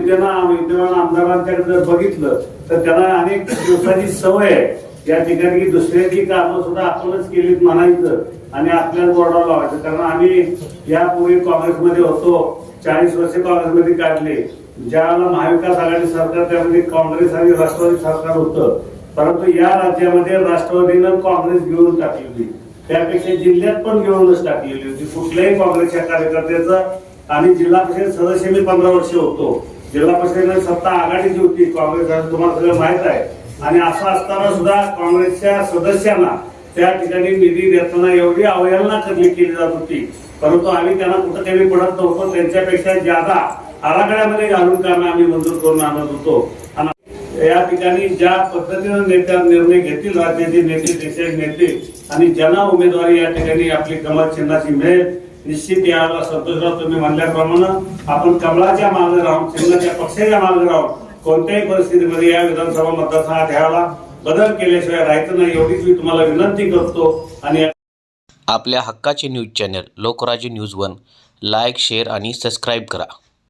त्यांना विद्यमान आमदारांच्याकडे जर बघितलं तर त्यांना अनेक दिवसाची सवय आहे. या ठिकाणी की दुसऱ्याची कामं सुद्धा आपणच केलीत म्हणायचं आणि आपल्याच बोर्डावर लावायचं. कारण आम्ही यापूर्वी काँग्रेसमध्ये होतो चाळीस वर्ष काँग्रेसमध्ये काढले. ज्यावेळेला महाविकास आघाडी सरकार त्यामध्ये काँग्रेस आणि राष्ट्रवादी सरकार होतं. परंतु या राज्यामध्ये राष्ट्रवादीनं काँग्रेस घेऊन टाकली होती. त्यापेक्षा जिल्ह्यात पण घेऊनच टाकलेली होती. कुठल्याही काँग्रेसच्या कार्यकर्त्याचं आणि जिल्हा परिषद सदस्य मी पंधरा वर्ष होतो. जिल्हा परिषदेमध्ये सत्ता आघाडीची होती काँग्रेस तुम्हाला सगळं माहीत आहे. आणि असं असताना सुद्धा काँग्रेसच्या सदस्यांना त्या ठिकाणी निधी देताना एवढी अवहेलना करली केली जात होती. परंतु आम्ही त्यांना कुठं कमी पडत नव्हतो. त्यांच्यापेक्षा ज्यादा आराखड्यामध्ये घालून कामे आम्ही मंजूर करून आणत होतो. आणि या ठिकाणी ज्या पद्धतीनं नेत्या निर्णय घेतील राज्याचे नेते देशाचे नेते आणि ज्यांना उमेदवारी या ठिकाणी आपली कमल चिन्हाची मिळेल निश्चित याला संतोषराव तुम्ही म्हणल्याप्रमाणे आपण कमळाच्या मागे राहून चिन्हाच्या पक्षाच्या मागे राहून कोणत्याही परिस्थितीमध्ये या विधानसभा मतदारसंघात ह्याला बदल केल्याशिवाय राहायचं नाही एवढीच मी तुम्हाला विनंती करतो. आणि आपल्या हक्काचे news channel Lokrajya news one like share आणि सबस्क्राईब करा.